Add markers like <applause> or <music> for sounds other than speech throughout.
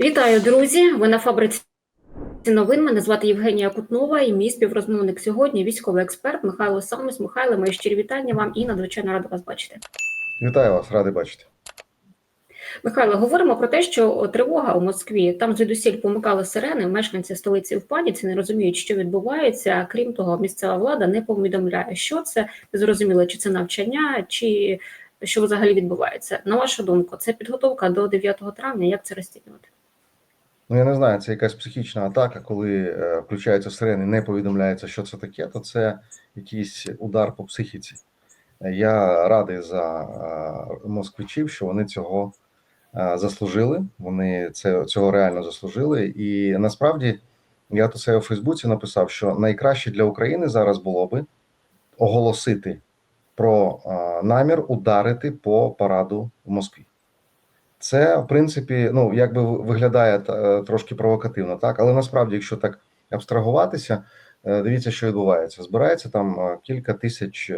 Вітаю, друзі! Ви на фабриці новин. Мене звати Євгенія Кутнова і мій співрозмовник сьогодні військовий експерт Михайло Самус. Михайло, мої щирі вітання вам і надзвичайно рада вас бачити. Вітаю вас, радий бачити. Михайло, говоримо про те, що тривога у Москві там звідусіль помикали сирени. Мешканці столиці в паніці не розуміють, що відбувається. Крім того, місцева влада не повідомляє, що це зрозуміло, чи це навчання, чи що взагалі відбувається. На вашу думку, це підготовка до 9 травня. Як це розцінювати? Ну я не знаю, це якась психічна атака, коли е, включаються сирени, не повідомляється, що це таке, то це якийсь удар по психіці. Я радий за е, москвичів, що вони цього е, заслужили. Вони це цього реально заслужили. І насправді я то це у Фейсбуці написав, що найкраще для України зараз було би оголосити про е, намір ударити по параду в Москві. Це, в принципі, ну якби виглядає е, трошки провокативно, так але насправді, якщо так абстрагуватися, е, дивіться, що відбувається. Збирається там е, кілька тисяч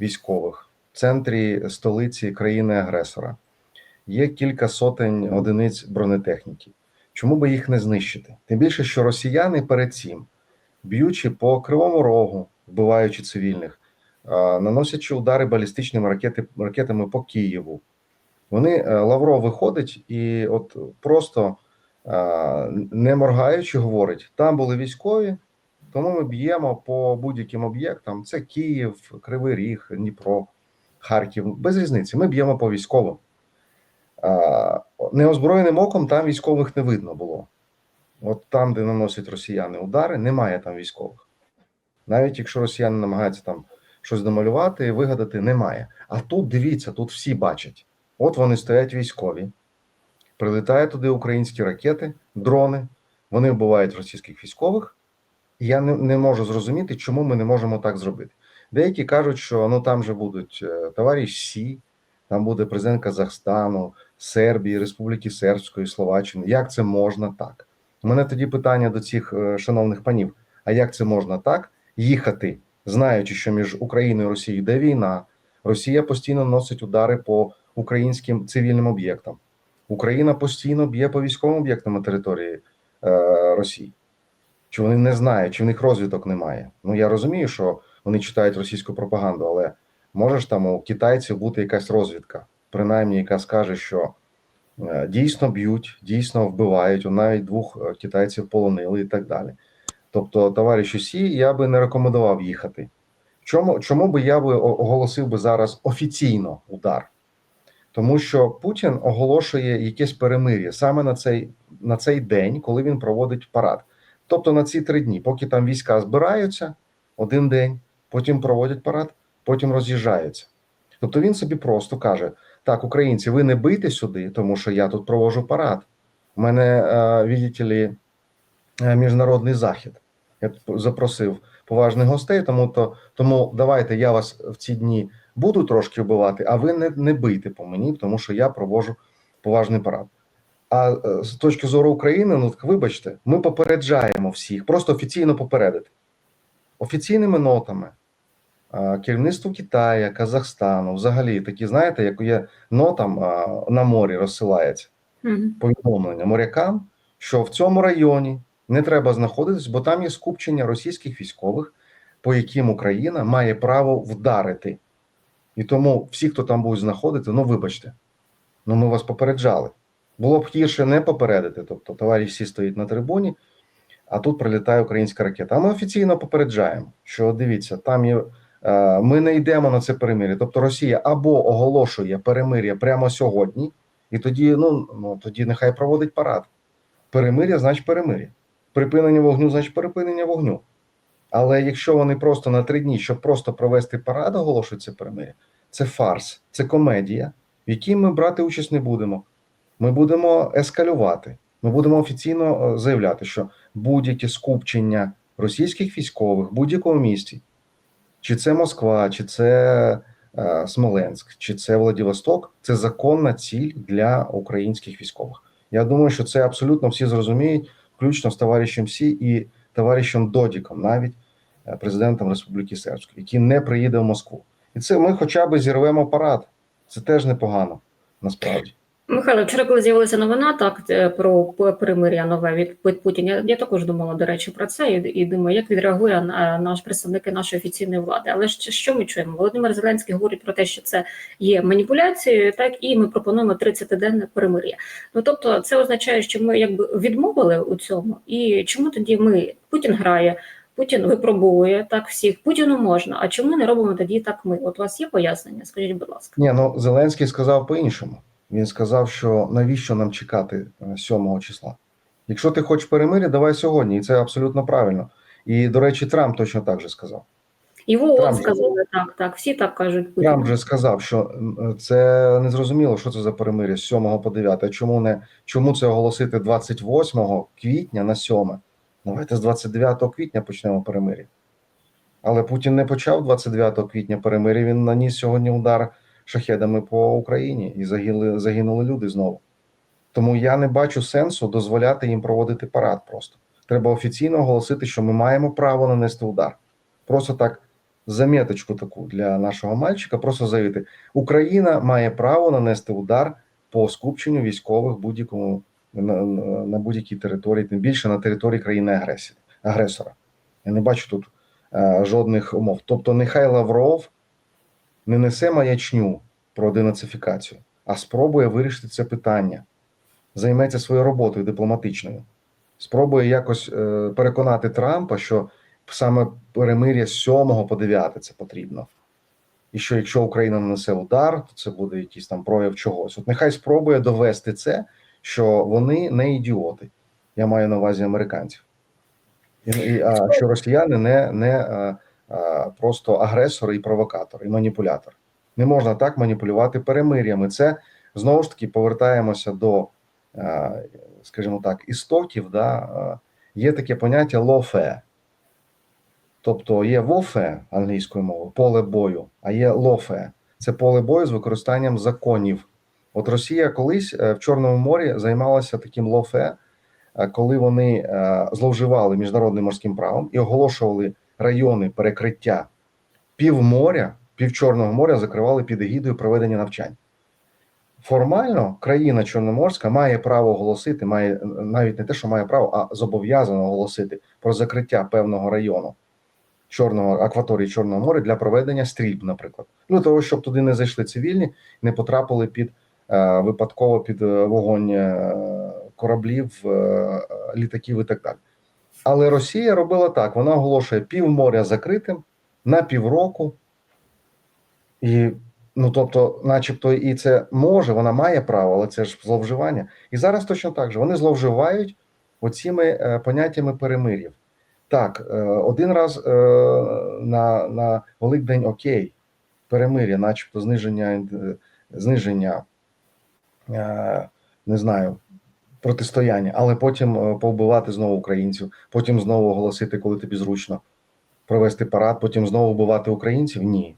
військових в центрі столиці країни-агресора. Є кілька сотень одиниць бронетехніки. Чому би їх не знищити? Тим більше, що росіяни перед цим, б'ючи по кривому рогу, вбиваючи цивільних, наносячи удари балістичними ракети, ракетами по Києву. Вони е, Лавров виходить і от просто е, не моргаючи, говорить: там були військові, тому ми б'ємо по будь-яким об'єктам. Це Київ, Кривий Ріг, Дніпро, Харків. Без різниці. Ми б'ємо по військовим. Е, Неозброєним оком там військових не видно було. От там, де наносять росіяни удари, немає там військових. Навіть якщо росіяни намагаються там щось домалювати, вигадати, немає. А тут дивіться, тут всі бачать. От вони стоять військові, прилітають туди українські ракети, дрони, вони вбивають російських військових. Я не, не можу зрозуміти, чому ми не можемо так зробити. Деякі кажуть, що ну там же будуть е, товариш Сі, там буде президент Казахстану, Сербії, Республіки Сербської, Словаччини. Як це можна так? У мене тоді питання до цих е, шановних панів: а як це можна так їхати, знаючи, що між Україною і Росією йде війна, Росія постійно носить удари по українським цивільним об'єктам. Україна постійно б'є по військовим об'єктам на території е, Росії. Чи вони не знають, чи в них розвиток немає? Ну я розумію, що вони читають російську пропаганду, але може там у китайців бути якась розвідка, принаймні, яка скаже, що е, дійсно б'ють, дійсно вбивають, навіть двох е, китайців полонили і так далі. Тобто, товариші Сі, я би не рекомендував їхати. Чому чому би я би оголосив би зараз офіційно удар? Тому що Путін оголошує якесь перемир'я саме на цей на цей день, коли він проводить парад. Тобто на ці три дні, поки там війська збираються один день, потім проводять парад, потім роз'їжджаються. Тобто він собі просто каже: так, українці, ви не бийте сюди, тому що я тут проводжу парад. У мене, е, ли, е, міжнародний захід. Я запросив поважних гостей, тому то тому давайте я вас в ці дні буду трошки вбивати, а ви не не бийте по мені, тому що я провожу поважний парад. А е, з точки зору України, ну так вибачте, ми попереджаємо всіх, просто офіційно попередити офіційними нотами. Керівництво Китаю, Казахстану, взагалі такі, знаєте, як є нотам на морі розсилається mm повідомлення морякам, що в цьому районі не треба знаходитись, бо там є скупчення російських військових, по яким Україна має право вдарити. І тому всі, хто там будуть знаходити, ну вибачте, ну ми вас попереджали. Було б гірше не попередити. Тобто, товариш всі стоїть на трибуні, а тут прилітає українська ракета. А ми офіційно попереджаємо, що дивіться, там є. Е, ми не йдемо на це перемир'я. Тобто Росія або оголошує перемир'я прямо сьогодні, і тоді, ну ну тоді нехай проводить парад. Перемир'я, значить перемир'я. Припинення вогню, значить припинення вогню. Але якщо вони просто на три дні, щоб просто провести парад, оголошують це перемир'я, це фарс, це комедія, в якій ми брати участь не будемо. Ми будемо ескалювати. Ми будемо офіційно заявляти, що будь-яке скупчення російських військових будь-якому місті, чи це Москва, чи це е, Смоленськ, чи це Владивосток, це законна ціль для українських військових. Я думаю, що це абсолютно всі зрозуміють, включно з товаришем Сі і товаришем Додіком, навіть президентом Республіки Сербської, який не приїде в Москву. І це ми хоча б зірвемо парад. Це теж непогано насправді. Михайло, вчора, коли з'явилася новина, так е, про п- перемир'я нове від Пу- Путіна, я, також думала, до речі, про це і, і думаю, як відреагує наш представники нашої офіційної влади. Але ж що ми чуємо? Володимир Зеленський говорить про те, що це є маніпуляцією, так і ми пропонуємо 30-денне перемир'я. Ну тобто, це означає, що ми якби відмовили у цьому. І чому тоді ми Путін грає? Путін випробовує так всіх. Путіну можна. А чому не робимо тоді так ми? От у вас є пояснення? Скажіть, будь ласка. Ні, ну Зеленський сказав по-іншому. Він сказав, що навіщо нам чекати е, 7 числа? Якщо ти хочеш перемир'я, давай сьогодні, і це абсолютно правильно. І, до речі, Трамп точно так же сказав. ООН Трамп же- сказали так, так, всі так кажуть. Путіну. Трамп вже сказав, що це не зрозуміло, що це за перемир'я з 7 по 9. Чому не чому це оголосити 28 квітня на 7? Давайте з 29 квітня почнемо перемир'я. Але Путін не почав 29 квітня перемир'я. Він наніс сьогодні удар шахедами по Україні і загинули, загинули люди знову. Тому я не бачу сенсу дозволяти їм проводити парад. Просто треба офіційно оголосити, що ми маємо право нанести удар. Просто так заміточку таку для нашого мальчика. Просто заявити: Україна має право нанести удар по скупченню військових будь-якому на, на, будь-якій території, тим більше на території країни-агресора. Я не бачу тут е, жодних умов. Тобто, нехай Лавров не несе маячню про денацифікацію, а спробує вирішити це питання, займеться своєю роботою дипломатичною, спробує якось е, переконати Трампа, що саме перемир'я з 7 по 9 це потрібно. І що якщо Україна нанесе удар, то це буде якийсь там прояв чогось. От нехай спробує довести це, що вони не ідіоти. Я маю на увазі американців. І, і, а, що росіяни не, не а, а, просто агресори і провокатори, і маніпулятори. Не можна так маніпулювати перемир'ями. Це знову ж таки повертаємося до, а, скажімо так, істоків. Да? А, Є таке поняття лофе. Тобто є вофе англійською мовою, поле бою, а є лофе. Це поле бою з використанням законів. От Росія колись е, в Чорному морі займалася таким лофе, е, коли вони е, зловживали міжнародним морським правом і оголошували райони перекриття півморя, пів Чорного моря закривали під егідою проведення навчань. Формально країна Чорноморська має право оголосити, має навіть не те, що має право, а зобов'язано оголосити про закриття певного району чорного акваторії Чорного моря для проведення стрільб, наприклад, для того, щоб туди не зайшли цивільні, не потрапили під випадково під е, вогонь е, кораблів, е, літаків і так далі. Але Росія робила так: вона оголошує півморя закритим на півроку, і ну тобто, начебто, і це може, вона має право, але це ж зловживання. І зараз точно так же вони зловживають оціми е, поняттями перемир'їв. Так, е, один раз е, на, на Великдень окей, перемир'я, начебто зниження, е, зниження е, не знаю, протистояння, але потім е, повбивати знову українців, потім знову оголосити, коли тобі зручно провести парад, потім знову вбивати українців. Ні.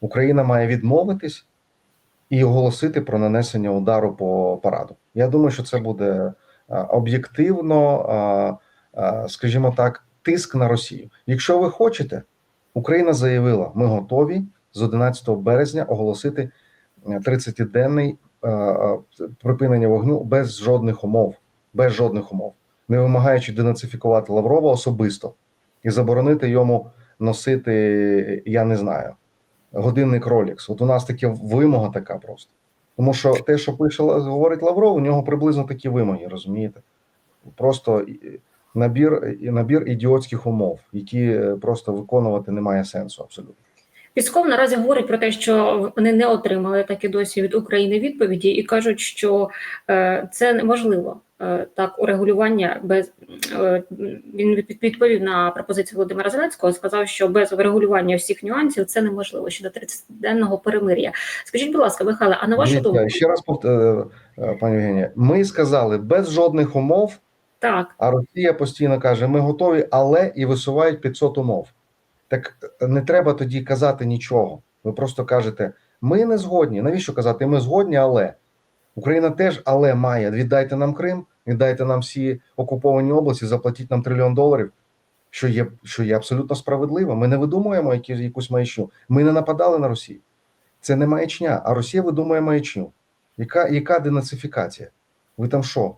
Україна має відмовитись і оголосити про нанесення удару по параду. Я думаю, що це буде е, об'єктивно, е, е, скажімо так, тиск на Росію. Якщо ви хочете, Україна заявила, ми готові з 11 березня оголосити е, 30-денний е, е, припинення вогню без жодних умов, без жодних умов, не вимагаючи денацифікувати Лаврова особисто і заборонити йому носити, я не знаю, годинник Rolex. От у нас таке вимога така просто. Тому що те, що пише говорить Лавров, у нього приблизно такі вимоги, розумієте? Просто набір, набір ідіотських умов, які е, просто виконувати немає сенсу абсолютно. Пісков наразі говорить про те, що вони не отримали так і досі від України відповіді, і кажуть, що е, це неможливо. Е, так, урегулювання без е, він відповів на пропозицію Володимира Зеленського. Сказав, що без врегулювання всіх нюансів це неможливо щодо 30-денного перемир'я. Скажіть, будь ласка, Михайле, а на вашу думку, ще раз пані Євгенія, ми сказали без жодних умов, так а Росія постійно каже: ми готові, але і висувають 500 умов. Так е, не треба тоді казати нічого. Ви просто кажете, ми не згодні. Навіщо казати? Ми згодні, але Україна теж але має. Віддайте нам Крим, віддайте нам всі окуповані області, заплатіть нам трильйон доларів. Що є, що є абсолютно справедливо. Ми не видумуємо які, якусь маячню. Ми не нападали на Росію. Це не маячня, а Росія видумує маячню. Яка, яка денацифікація? Ви там що?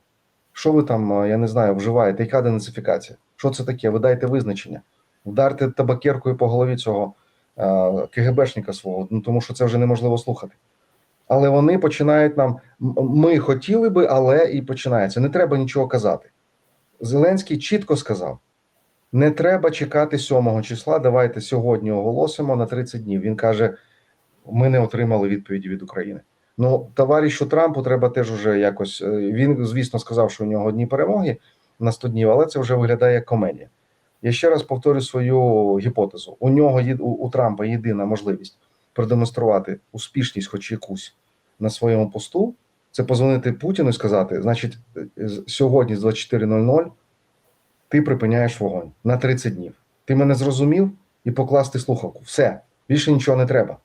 Що ви там, е, я не знаю, вживаєте? Яка денацифікація? Що це таке? Ви дайте визначення. Вдарте табакеркою по голові цього е, КГБшника свого, ну тому що це вже неможливо слухати. Але вони починають нам. Ми хотіли би, але і починається. Не треба нічого казати. Зеленський чітко сказав: не треба чекати 7 числа. Давайте сьогодні оголосимо на 30 днів. Він каже: ми не отримали відповіді від України. Ну, товаришу Трампу треба теж уже якось. е, Він, звісно, сказав, що у нього одні перемоги на 100 днів, але це вже виглядає як комедія. Я ще раз повторю свою гіпотезу: у нього у, Трампа єдина можливість продемонструвати успішність, хоч якусь на своєму посту. Це позвонити Путіну і сказати: значить, е, сьогодні з 24.00 ти припиняєш вогонь на 30 днів. Ти мене зрозумів і покласти слухавку. Все, більше нічого не треба.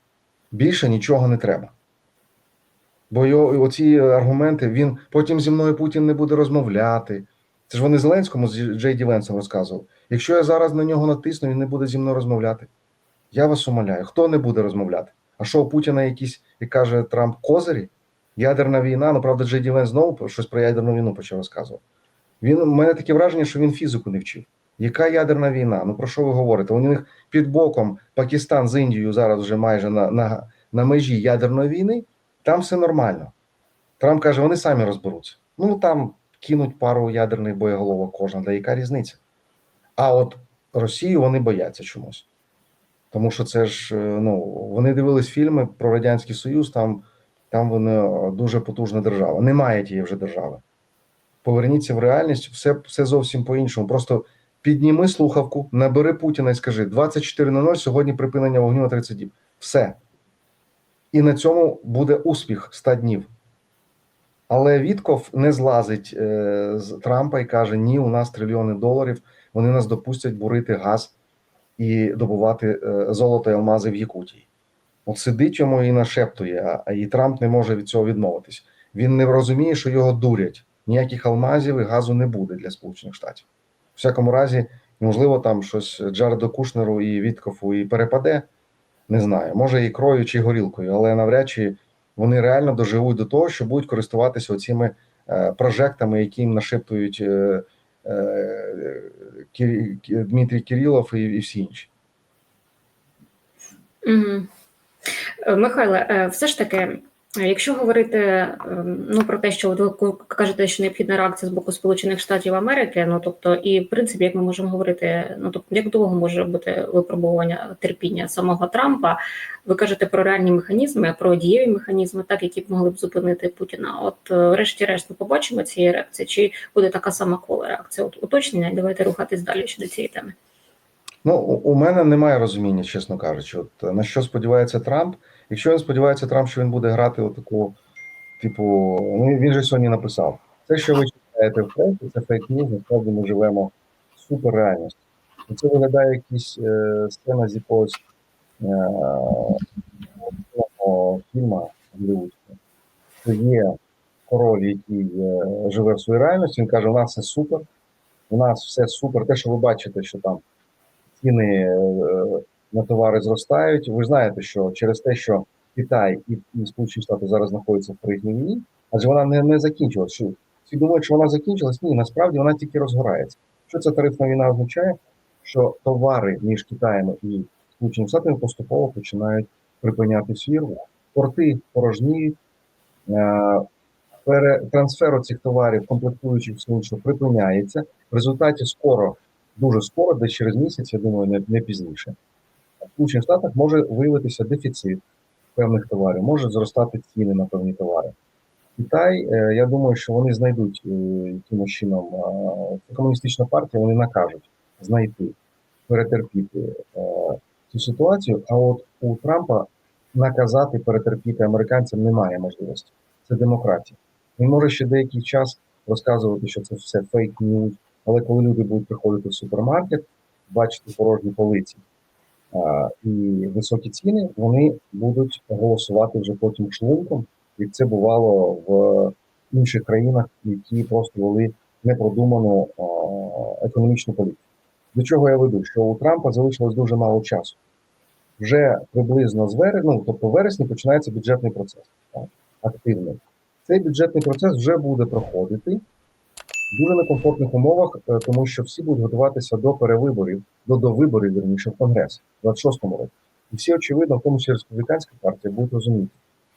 Більше нічого не треба. Бо його, оці аргументи, він потім зі мною Путін не буде розмовляти. Це ж вони Зеленському з Джей Ді Венсом розказували. Якщо я зараз на нього натисну, він не буде зі мною розмовляти. Я вас умоляю, хто не буде розмовляти? А що у Путіна якісь, як каже Трамп, козирі? Ядерна війна, ну правда, Джей Ді знову щось про ядерну війну почав розказувати. Він у мене таке враження, що він фізику не вчив. Яка ядерна війна? Ну про що ви говорите? У них під боком Пакистан з Індією зараз вже майже на, на, на межі ядерної війни. Там все нормально. Трамп каже, вони самі розберуться. Ну там кинуть пару ядерних боєголовок кожна, да яка різниця? А от Росію вони бояться чомусь. Тому що це ж е, ну вони дивились фільми про Радянський Союз, там, там вони е, дуже потужна держава. Немає тієї вже держави. Поверніться в реальність, все, все зовсім по-іншому. Просто підніми слухавку, набери Путіна і скажи: 24.00 сьогодні припинення вогню на 30 діб. Все. І на цьому буде успіх 100 днів. Але Вітков не злазить е, з Трампа і каже: Ні, у нас трильйони доларів, вони нас допустять бурити газ і добувати е, золото і алмази в Якутії. От сидить йому і нашептує, а, і Трамп не може від цього відмовитись. Він не розуміє, що його дурять. Ніяких алмазів і газу не буде для Сполучених Штатів. У всякому разі, можливо, там щось Джареду Кушнеру і Віткофу і перепаде. Не знаю, може ікрою чи горілкою, але навряд чи вони реально доживуть до того, що будуть користуватися оціми е, прожектами, які їм нашептують е, Дмитрій Кирилов і, всі інші. Угу. Михайле, все ж таки, якщо говорити е, ну про те, що ви кажете, що необхідна реакція з боку Сполучених Штатів Америки, ну тобто, і в принципі, як ми можемо говорити, ну тобто, як довго може бути випробування терпіння самого Трампа? Ви кажете про реальні механізми, про дієві механізми, так які б могли б зупинити Путіна. От, е, врешті-решт, ми побачимо цієї реакції, чи буде така сама кола реакція? От уточнення, давайте рухатись далі щодо цієї теми. Ну, у мене немає розуміння, чесно кажучи. От на що сподівається Трамп? Якщо він сподівається Трамп, що він буде грати отаку, типу, ну він же сьогодні написав: це, що ви читаєте в пресі, це фейк ньюз, насправді ми живемо в суперреальності. І це виглядає якісь е, сцена з якогось е, фільму голлівудського. Що є король, який е, живе в своїй реальності, він каже, у нас все супер, у нас все супер. Те, що ви бачите, що там ціни е, на товари зростають. Ви знаєте, що через те, що Китай і, Сполучені Штати зараз знаходяться в пригній війні, адже вона не, не закінчилась. Всі думають, що вона закінчилась? Ні, насправді вона тільки розгорається. Що ця тарифна війна означає? Що товари між Китаєм і Сполученими Штатами поступово починають припиняти свій рух. Порти порожніють, е, пере, цих товарів, комплектуючих все припиняється. В результаті скоро дуже скоро, десь через місяць, я думаю, не, не пізніше. Сполучених Штатах може виявитися дефіцит певних товарів, може зростати ціни на певні товари. Китай, е, я думаю, що вони знайдуть е, якимось чином е, комуністична партія, вони накажуть знайти, перетерпіти цю ситуацію. А от у Трампа наказати перетерпіти американцям немає можливості. Це демократія. Він може ще деякий час розказувати, що це все фейк ньюз, але коли люди будуть приходити в супермаркет, бачити порожні полиці і високі ціни, вони будуть голосувати вже потім шлунком, як це бувало в інших країнах, які просто вели непродуману економічну політику. До чого я веду? Що у Трампа залишилось дуже мало часу. Вже приблизно з вересня, ну тобто вересні починається бюджетний процес так, активний. Цей бюджетний процес вже буде проходити дуже некомфортних умовах, е, тому що всі будуть готуватися до перевиборів, до довиборів, вірніше, в Конгрес у 26-му році. І всі, очевидно, в тому числі республіканська партія, будуть розуміти,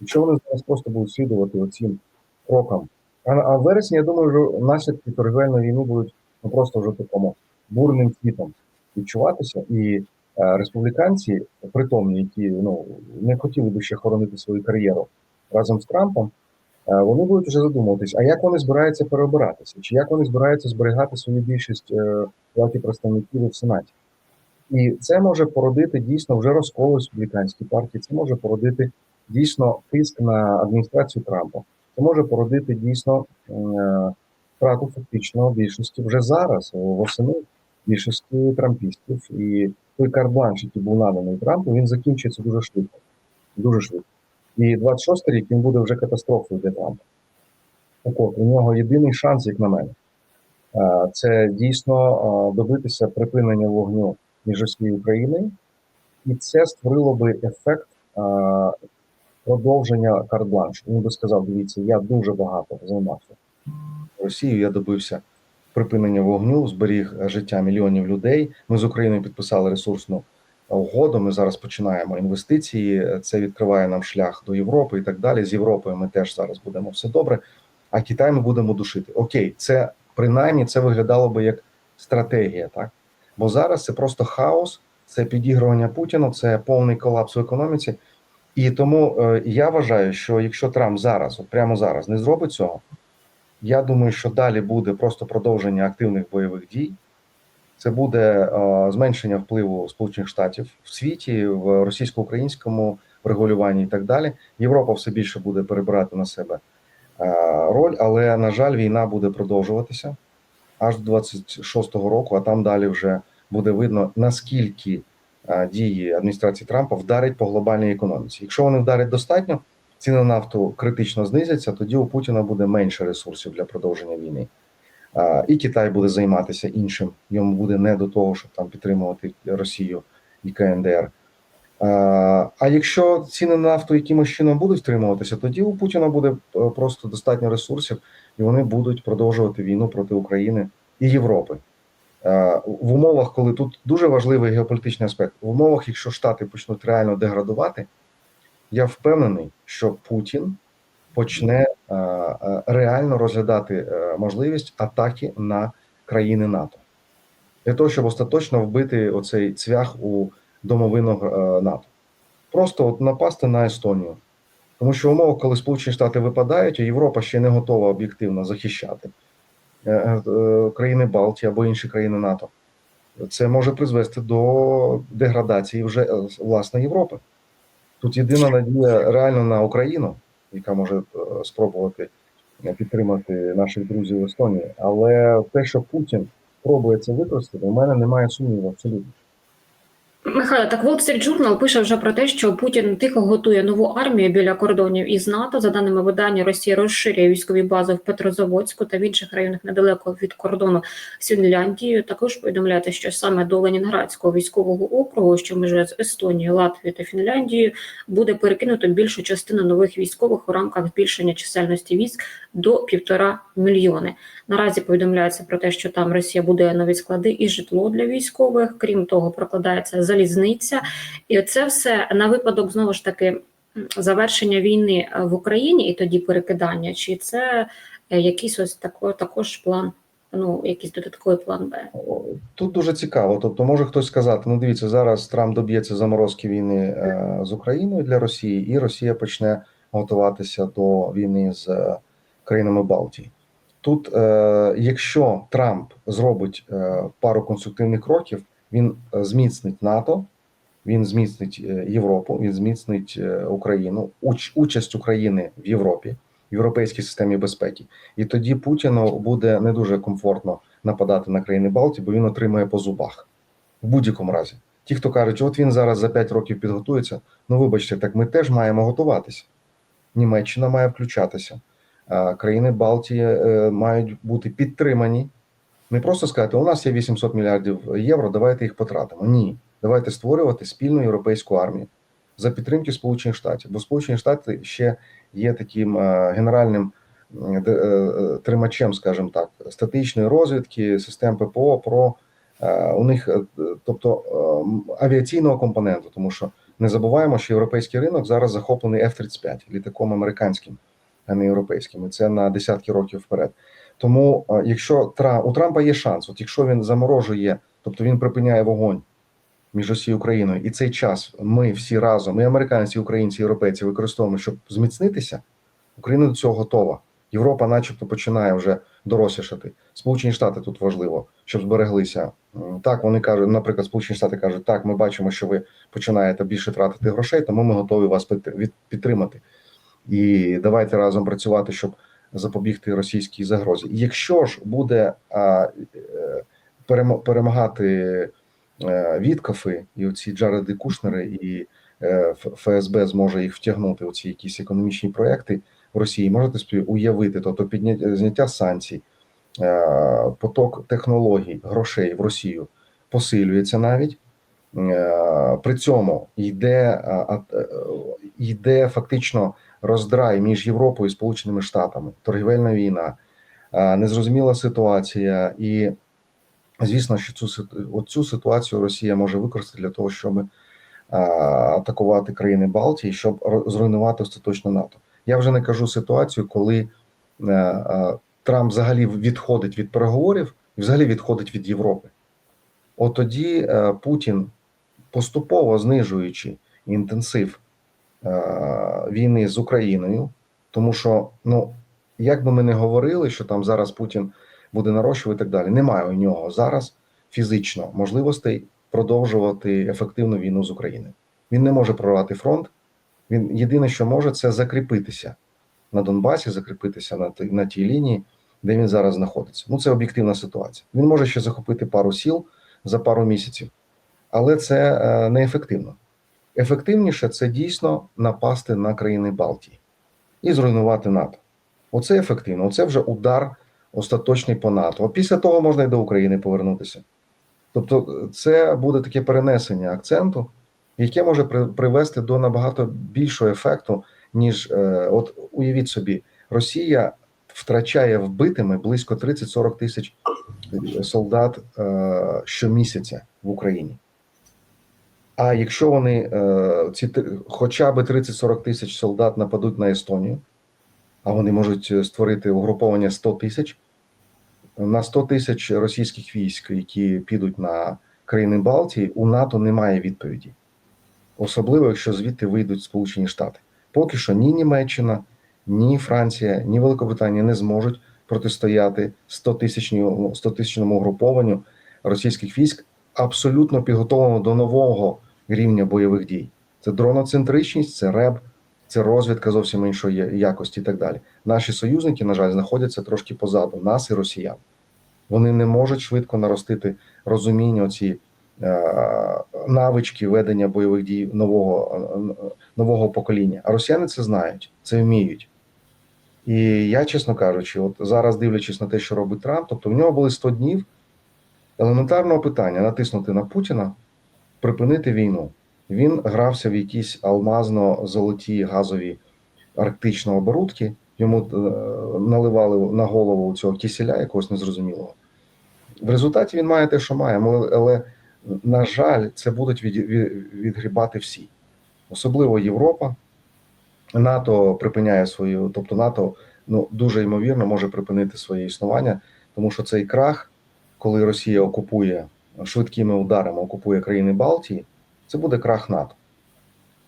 якщо вони зараз просто будуть слідувати оцим крокам. А, а в вересні, я думаю, що наслідки торгівельної війни будуть ну, просто вже такому бурним цвітом відчуватися. І е, республіканці, притомні, які ну, не хотіли би ще хоронити свою кар'єру разом з Трампом, вони будуть вже задумуватись, а як вони збираються переобиратися, чи як вони збираються зберігати свою більшість е, в палаті представників в Сенаті. І це може породити дійсно вже розкол у республіканській партії, це може породити дійсно тиск на адміністрацію Трампа. Це може породити дійсно е, втрату фактично більшості вже зараз, восени більшості трампістів. І той карбланш, який був наданий Трампу, він закінчується дуже швидко. Дуже швидко. І 26 рік він буде вже катастрофою для Трампа. Так от, у нього єдиний шанс, як на мене, е, це дійсно е, добитися припинення вогню між Росією Україною, і це створило би ефект е, продовження карт-бланшу. Він би сказав: дивіться, я дуже багато займався Росією. Я добився припинення вогню, зберіг життя мільйонів людей. Ми з Україною підписали ресурсну угоду. Ми зараз починаємо інвестиції. Це відкриває нам шлях до Європи і так далі. З Європою ми теж зараз будемо все добре. А Китай ми будемо душити. Окей, це принаймні це виглядало би як стратегія, так бо зараз це просто хаос, це підігрування Путіну, це повний колапс в економіці. І тому е, я вважаю, що якщо Трамп зараз, от прямо зараз, не зробить цього, я думаю, що далі буде просто продовження активних бойових дій. Це буде е, зменшення впливу Сполучених Штатів в світі, в російсько-українському врегулюванні і так далі. Європа все більше буде перебирати на себе е, роль, але на жаль, війна буде продовжуватися аж до 26-го року, а там далі вже буде видно наскільки е, дії адміністрації Трампа вдарять по глобальній економіці. Якщо вони вдарять достатньо, ціни на нафту критично знизяться, тоді у Путіна буде менше ресурсів для продовження війни. І Китай буде займатися іншим. Йому буде не до того, щоб там підтримувати Росію і КНДР. А, якщо ціни на нафту якимось чином будуть втримуватися, тоді у Путіна буде е, просто достатньо ресурсів, і вони будуть продовжувати війну проти України і Європи. В умовах, коли тут дуже важливий геополітичний аспект, в умовах, якщо Штати почнуть реально деградувати, я впевнений, що Путін почне реально розглядати е, можливість атаки на країни НАТО для того, щоб остаточно вбити оцей цвях у домовину е, НАТО. Просто от напасти на Естонію. Тому що в умовах, коли Сполучені Штати випадають, Європа ще не готова об'єктивно захищати е, е, країни Балтії або інші країни НАТО, це може призвести до деградації вже е, власне Європи. Тут єдина надія реально на Україну, яка може е, спробувати е, підтримати наших друзів в Естонії. Але те, що Путін пробує це використати, у мене немає сумніву абсолютно. Михайло, так Wall Street Journal пише вже про те, що Путін тихо готує нову армію біля кордонів із НАТО. За даними видання, Росія розширює військові бази в Петрозаводську та в інших районах недалеко від кордону з Фінляндією. Також повідомляєте, що саме до Ленінградського військового округу, що межує з Естонією, Латвією та Фінляндією, буде перекинуто більшу частину нових військових у рамках збільшення чисельності військ до півтора мільйони. Наразі повідомляється про те, що там Росія будує нові склади і житло для військових. Крім того, прокладається залізниця, і це все на випадок знову ж таки завершення війни е, в Україні і тоді перекидання. Чи це е, якийсь ось тако, також план? Ну, якийсь додатковий план Б. Тут дуже цікаво. Тобто, може хтось сказати: ну дивіться, зараз Трамп доб'ється заморозки війни е, з Україною для Росії, і Росія почне готуватися до війни з країнами Балтії. Тут, е, якщо Трамп зробить е, пару конструктивних кроків, він е, зміцнить НАТО, він зміцнить е, Європу, він зміцнить е, Україну, уч, участь України в Європі, в європейській системі безпеки. І тоді Путіну буде не дуже комфортно нападати на країни Балтії, бо він отримає по зубах в будь-якому разі. Ті, хто кажуть, от він зараз за 5 років підготується. Ну вибачте, так ми теж маємо готуватися. Німеччина має включатися. Країни Балтії е, мають бути підтримані. Не просто сказати, у нас є 800 мільярдів євро, давайте їх потратимо. Ні, давайте створювати спільну європейську армію за підтримки Сполучених Штатів. Бо Сполучені Штати ще є таким е, генеральним е, тримачем, скажімо так, статичної розвідки, систем ППО, про у них, тобто авіаційного компоненту, тому що не забуваємо, що європейський ринок зараз захоплений F-35 літаком американським, а не європейським. І це на десятки років вперед. Тому, якщо у Трампа є шанс, от якщо він заморожує, тобто він припиняє вогонь між Росією і Україною, і цей час ми всі разом, і американці, і українці, і європейці використовуємо, щоб зміцнитися, Україна до цього готова. Європа, начебто, починає вже дорослішати. Сполучені Штати тут важливо, щоб збереглися. Так, вони кажуть, наприклад, Сполучені Штати кажуть, так, ми бачимо, що ви починаєте більше тратити грошей, тому ми готові вас підтримати. І давайте разом працювати, щоб запобігти російській загрозі. Якщо ж буде а, е, перемагати е, Віткофи і оці Джареди Кушнери, і е, ФСБ зможе їх втягнути у ці якісь економічні проекти в Росії, можете собі уявити, тобто підняття зняття санкцій, поток технологій, грошей в Росію посилюється навіть. Е, При цьому йде, а, е, йде фактично роздрай між Європою і Сполученими Штатами, торгівельна війна, е, незрозуміла ситуація, і звісно, що цю оцю ситуацію Росія може використати для того, щоб е, атакувати країни Балтії, щоб зруйнувати остаточно НАТО. Я вже не кажу ситуацію, коли е, е, Трамп взагалі відходить від переговорів і взагалі відходить від Європи. От тоді е, Путін, поступово знижуючи інтенсив е, війни з Україною, тому що, ну, як би ми не говорили, що там зараз Путін буде нарощувати і так далі, немає у нього зараз фізично можливостей продовжувати ефективну війну з Україною. Він не може прорвати фронт. Він єдине, що може, це закріпитися на Донбасі, закріпитися на, ті- на тій лінії, де він зараз знаходиться. Ну, це об'єктивна ситуація. Він може ще захопити пару сіл за пару місяців, але це е, неефективно. Ефективніше це дійсно напасти на країни Балтії і зруйнувати НАТО. Оце ефективно. Оце вже удар остаточний по НАТО. Після того можна і до України повернутися. Тобто, е, це буде таке перенесення акценту, яке може при- привести до набагато більшого ефекту, ніж е, от уявіть собі, Росія втрачає вбитими близько 30-40 тисяч солдат щомісяця в Україні. А якщо вони е, ці хоча б 30-40 тисяч солдат нападуть на Естонію, а вони можуть створити угруповання 100 тисяч, на 100 тисяч російських військ, які підуть на країни Балтії, у НАТО немає відповіді. Особливо, якщо звідти вийдуть Сполучені Штати. Поки що ні Німеччина, ні Франція, ні Великобританія не зможуть протистояти 100 тисячному 100 тисячному угрупованню російських військ, абсолютно підготовлено до нового рівня бойових дій. Це дроноцентричність, це РЕБ, це розвідка зовсім іншої якості і так далі. Наші союзники, на жаль, знаходяться трошки позаду нас і росіян. Вони не можуть швидко наростити розуміння оці е, навички ведення бойових дій нового, е, нового покоління. А росіяни це знають, це вміють. І я, чесно кажучи, от зараз дивлячись на те, що робить Трамп, тобто в нього були 100 днів елементарного питання натиснути на Путіна, припинити війну. Він грався в якісь алмазно-золоті газові арктичні оборудки. Йому е, наливали на голову цього киселя якогось незрозумілого. В результаті він має те, що має, але, на жаль, це будуть від, від, відгрібати всі, особливо Європа. НАТО припиняє свою, тобто НАТО ну дуже ймовірно може припинити своє існування, тому що цей крах, коли Росія окупує швидкими ударами, окупує країни Балтії, це буде крах НАТО.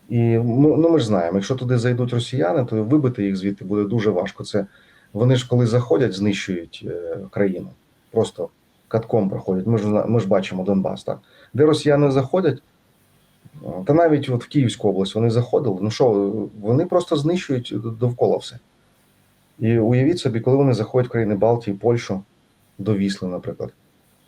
І ну, ми ж знаємо, якщо туди зайдуть росіяни, то вибити їх звідти буде дуже важко. Це вони ж коли заходять, знищують е, країну. Просто катком проходять. Ми ж ми ж бачимо Донбас, так де росіяни заходять, та навіть от в Київську область вони заходили. Ну що, вони просто знищують довкола все. І уявіть собі, коли вони заходять в країни Балтії, Польщу, до Вісли, наприклад,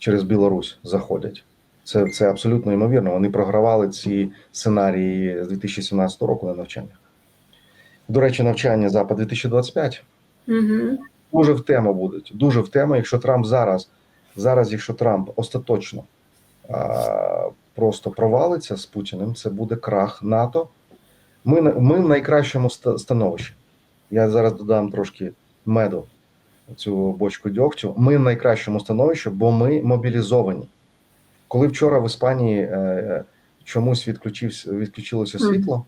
через Білорусь заходять. Це, це абсолютно ймовірно. Вони програвали ці сценарії з 2017 року на навчаннях. До речі, навчання Запад 2025 Угу. дуже в тему будуть. Дуже в тему, якщо Трамп зараз, зараз, якщо Трамп остаточно а, просто провалиться з Путіним, це буде крах НАТО. Ми, ми в найкращому становищі. Я зараз додам трошки меду, цю бочку дьогтю. Ми в найкращому становищі, бо ми мобілізовані. Коли вчора в Іспанії е, чомусь відключився, відключилося світло,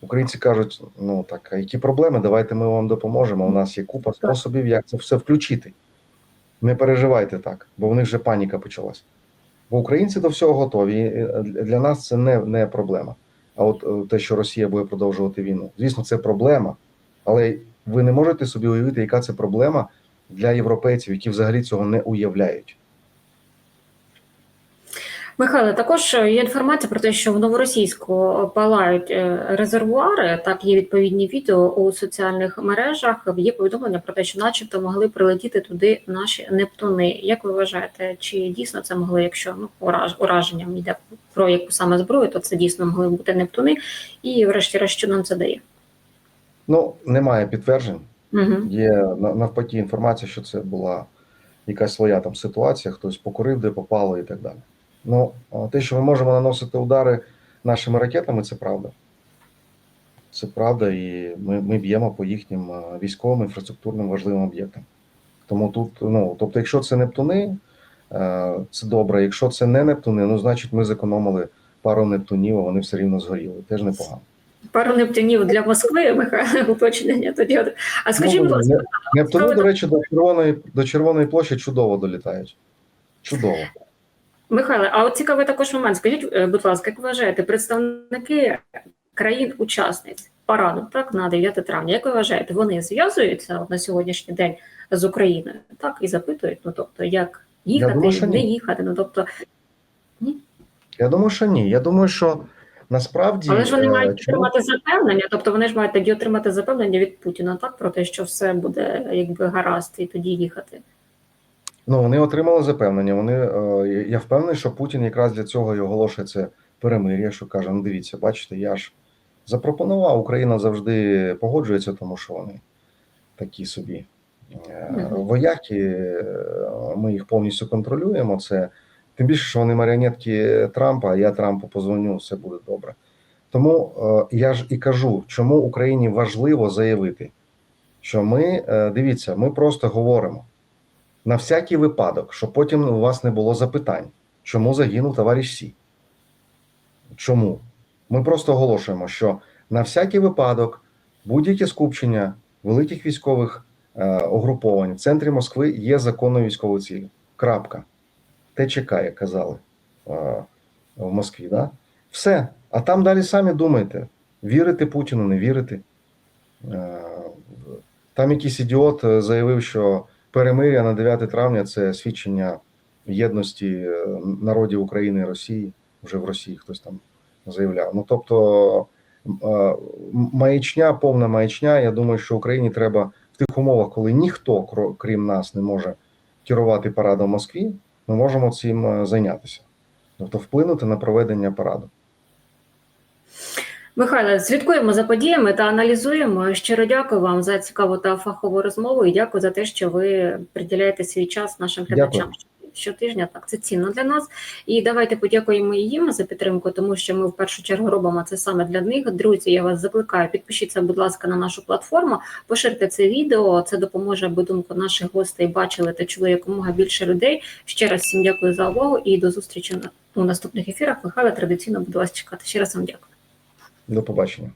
українці кажуть: ну так, а які проблеми? Давайте ми вам допоможемо. У нас є купа способів, як це все включити. Не переживайте так, бо в них вже паніка почалась. Бо українці до всього готові. е, Для нас це не, не проблема. А от е, те, що Росія буде продовжувати війну, звісно, це проблема. Але ви не можете собі уявити, яка це проблема для європейців, які взагалі цього не уявляють. Михайло, також є інформація про те, що в новоросійську палають е, резервуари. Так, є відповідні відео у соціальних мережах. Є повідомлення про те, що, начебто, могли прилетіти туди наші нептуни. Як ви вважаєте, чи дійсно це могли, якщо ну ураж, ураженням йде про яку саме зброю, то це дійсно могли бути нептуни? І, врешті-решт, що нам це дає? Ну, немає підтверджень. Угу. Є навпаки інформація, що це була якась своя там ситуація, хтось покурив, де попало і так далі. Ну, те, що ми можемо наносити удари нашими ракетами, це правда. Це правда, і ми, ми б'ємо по їхнім військовим інфраструктурним важливим об'єктам. Тому тут, ну, тобто, якщо це Нептуни, це добре. Якщо це не Нептуни, ну значить ми зекономили пару Нептунів, а вони все рівно згоріли. Теж непогано. Пару нептунів для Москви, <laughs> Михайло, уточнення тоді. А скажіть, будь Ну, ласка, Нептуни, до речі, до червоної до червоної площі чудово долітають. Чудово. Михайло, а от цікавий також момент. Скажіть, е, будь ласка, як ви вважаєте, представники країн-учасниць параду, так, на 9 травня, як ви вважаєте, вони зв'язуються на сьогоднішній день з Україною, так, і запитують, ну тобто, як їхати, думаю, не їхати, ну тобто, Я думаю, що ні. Я думаю, що насправді але ж вони е, мають чому- отримати запевнення, тобто вони ж мають тоді отримати запевнення від Путіна, так, про те, що все буде якби гаразд, і тоді їхати. ну, вони отримали запевнення. Вони, е, я впевнений, що Путін якраз для цього і оголошує це перемир'я, що каже: ну дивіться, бачите, я ж запропонував, Україна завжди погоджується, тому що вони такі собі е, вояки, ми їх повністю контролюємо. Це тим більше, що вони маріонетки Трампа, я Трампу позвоню, все буде добре. Тому е, я ж і кажу, чому Україні важливо заявити, що ми е, дивіться, ми просто говоримо на всякий випадок, щоб потім у вас не було запитань, чому загинув товариш Сі. Чому? Ми просто оголошуємо, що на всякий випадок будь-яке скупчення великих військових е, угруповань в центрі Москви є законною військовою ціллю. Крапка. ТЧК, як казали в Москві. Да? Все. А там далі самі думайте, вірити Путіну, не вірити. Там якийсь ідіот е, заявив, що перемир'я на 9 травня це свідчення єдності е, народів України і Росії. Вже в Росії хтось там заявляв. Ну тобто маячня, повна маячня. Я думаю, що Україні треба в тих умовах, коли ніхто, крім нас, не може керувати парадом в Москві, ми можемо цим е, зайнятися. Тобто вплинути на проведення параду. Михайло, слідкуємо за подіями та аналізуємо. Щиро дякую вам за цікаву та фахову розмову і дякую за те, що ви приділяєте свій час нашим Дякую. Щотижня так це цінно для нас. І давайте подякуємо їм за підтримку, тому що ми в першу чергу робимо це саме для них. Друзі, я вас закликаю. Підпишіться, будь ласка, на нашу платформу, поширте це відео. Це допоможе, думку наших гостей бачили та чули якомога більше людей. Ще раз всім дякую за увагу і до зустрічі у наступних ефірах. Михайло традиційно буду вас чекати. Ще раз вам дякую. До побачення.